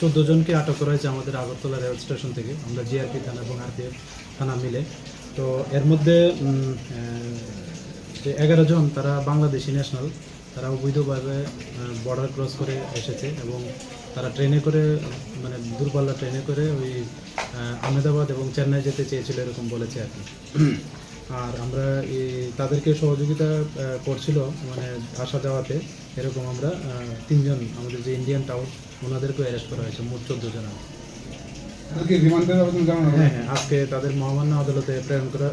চোদ্দ জনকে আটক করা হয়েছে আমাদের আগরতলা রেল স্টেশন থেকে। আমরা জিআরপি থানা এবং আরপিএফ থানা মিলে। তো এর মধ্যে যে এগারো জন, তারা বাংলাদেশি ন্যাশনাল তারা অবৈধভাবে বর্ডার ক্রস করে এসেছে এবং তারা ট্রেনে করে মানে দূরপাল্লা ট্রেনে করে ওই আহমেদাবাদ এবং চেন্নাই যেতে চেয়েছিল এরকম বলেছে আর কি। আর আমরা এই তাদেরকে সহযোগিতা করছিল মানে আসা যাওয়াতে এরকম আমরা তিনজন আমাদের যে ইন্ডিয়ান টাউন ওনাদেরকে অ্যারেস্ট করা হয়েছে মোট চোদ্দ জন হ্যাঁ হ্যাঁ আজকে তাদের মহামান্য আদালতে প্রেরণ করা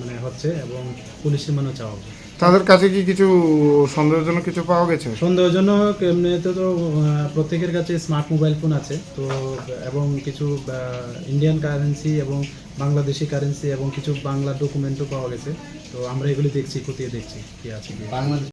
মানে হচ্ছে এবং পুলিশ রিমান্ডও চাওয়া হবে। তাদের কাছে কি কিছু সন্দেহজনক কিছু পাওয়া গেছে? সন্দেহজনক এমনিতে তো প্রত্যেকের কাছে স্মার্ট মোবাইল ফোন আছে। তো এবং কিছু ইন্ডিয়ান কারেন্সি এবং বাংলাদেশি কারেন্সি এবং কিছু বাংলা ডকুমেন্টও পাওয়া গেছে। তো আমরা এগুলি দেখছি খতিয়ে দেখছি কি আছে কি